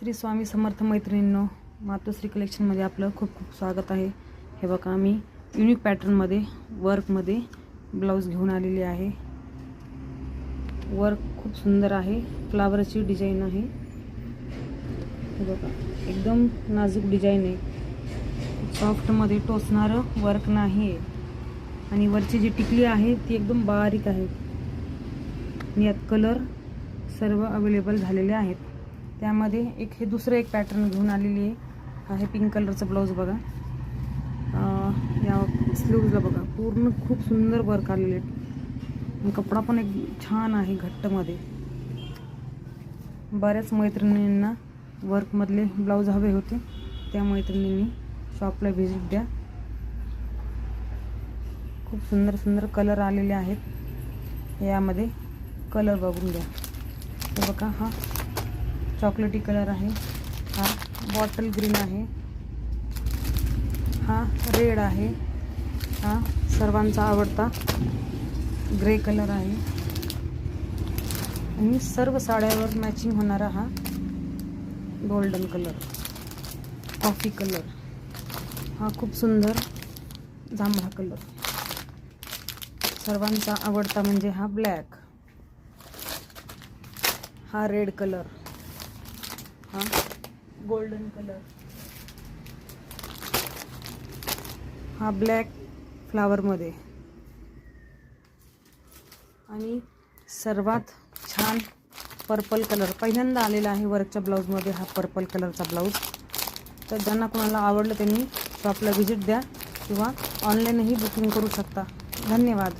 श्री स्वामी समर्थ मैत्रिणींनो मातोश्री कलेक्शनमध्ये आपलं खूप खूप स्वागत आहे. हे बघा मी युनिक पॅटर्नमध्ये वर्कमध्ये ब्लाऊज घेऊन आलेली आहे. वर्क खूप सुंदर आहे. फ्लावरची डिझाईन आहे. हे बघा एकदम नाजूक डिझाईन आहे. सॉफ्टमध्ये टोचणारं वर्क नाही आहे आणि वरची जी टिकली आहे ती एकदम बारीक आहे. यात कलर सर्व अवेलेबल झालेले आहेत. त्यामध्ये एक हे दुसरं एक पॅटर्न घेऊन आलेली आहे. हा हे पिंक कलरचं ब्लाऊज बघा. या स्लीवला बघा. पूर्ण खूप सुंदर वर्क आलेले आहेत. कपडा पण एक छान आहे घट्टमध्ये. बऱ्याच मैत्रिणींना वर्कमधले ब्लाऊज हवे होते. त्या मैत्रिणींनी शॉपला व्हिजिट द्या. खूप सुंदर सुंदर कलर आलेले आहेत. यामध्ये कलर बघून द्या बघा हा चॉकलेटी कलर आहे. हा बॉटल ग्रीन आहे. हा रेड आहे. हा सर्वांचा आवडता ग्रे कलर आहे. आणि सर्व साड्यावर मॅचिंग होणारा हा गोल्डन कलर कॉफी कलर. हा खूप सुंदर जांभळा कलर. सर्वांचा आवडता म्हणजे हा ब्लॅक हा रेड कलर. हा? गोल्डन कलर हा ब्लॅक फ्लावरमध्ये आणि सर्वात छान पर्पल कलर पहिल्यांदा आलेला आहे वर्कच्या ब्लाऊजमध्ये हा पर्पल कलरचा ब्लाऊज तर ज्यांना कोणाला आवडलं त्यांनी शॉपला व्हिजिट द्या किंवा ऑनलाईनही बुकिंग करू शकता. धन्यवाद.